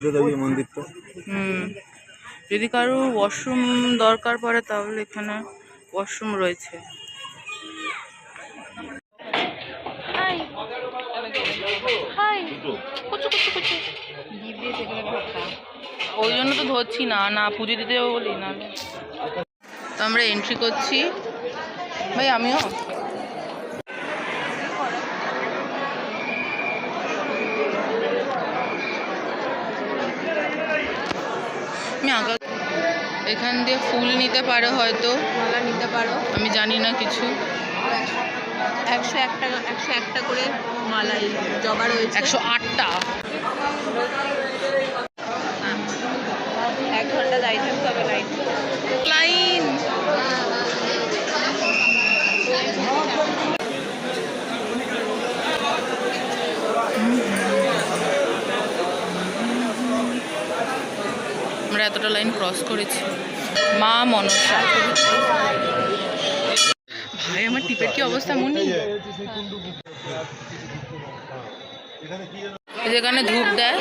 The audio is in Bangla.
দেবী মন্দিরটা। হুম। যদি কারও ওয়াশরুম দরকার পড়ে তাহলে এখানে ওয়াশরুম রয়েছে। হাই হাই কুচু কুচু কুচু। ওই জন্য তো ধরছি না না পুজো দিতে বলি না তো আমরা এন্ট্রি করছি। ভাই আমিও? আমি আগা এখান দিয়ে ফুল নিতে পারো হয়তো। মালা নিতে পারো। আমি জানি না কিছু। একশো একটা একশো একটা করে মালাই জবা রয়েছে। একশো আটটা। এক ঘণ্টা দাঁড়িয়ে থাকতে হবে লাইন। লাইন। আমরা এতটা লাইন ক্রস করেছি মা মনসা ভাই আমার টিপের কি অবস্থা মনে যেখানে ধূপ দেয়